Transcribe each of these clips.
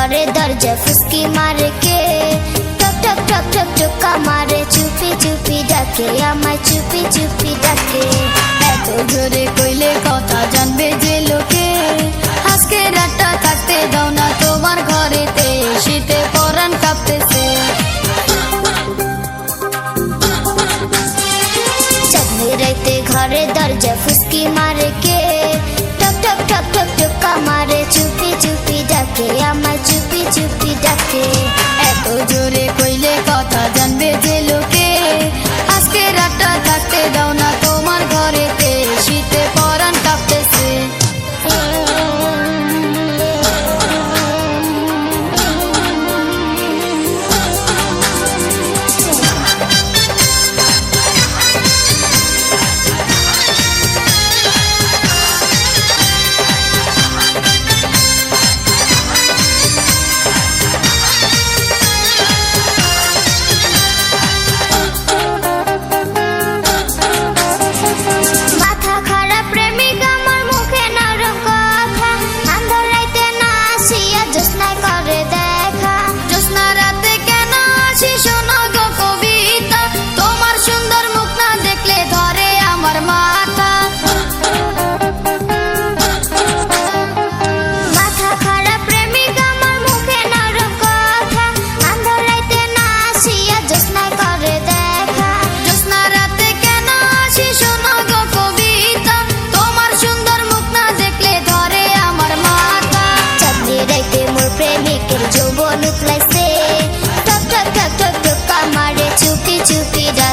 ঘরে দরজা ফুসকি মারে কে? টক টক টক টক টোকা মারে চুপি চুপি ডাকে আমায় চুপি চুপি ডাকে। এত জোরে কইলে কথা জানবে যে লোকে। আজকে রাতটা থাকতে দাও না তোমার ঘরেতে শীতে পরাণ কাঁপতেছে। চাঁদনি রাইতে ঘরে দরজা ফুসকি মারে কে?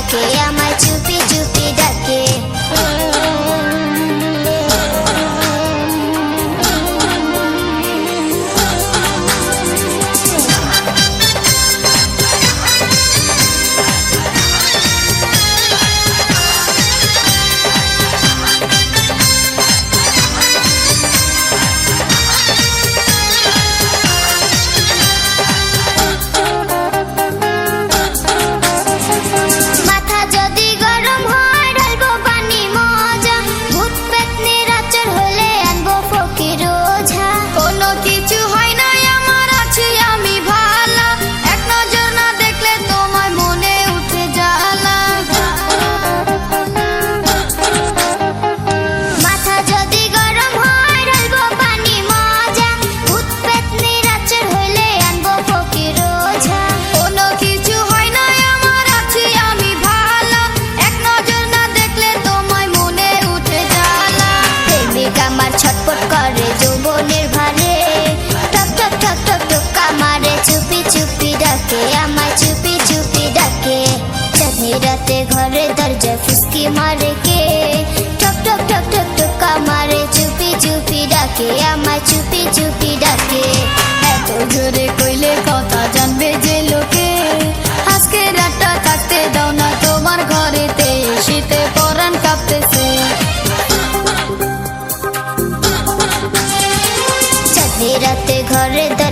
Yeah, I might do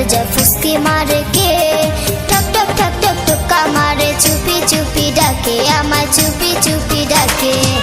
जब फुसके मार के ठक ठक ठक ठक ठुक्का मारे, चुपी चुपी, डाके, आमा, चुपी चुपी, डाके।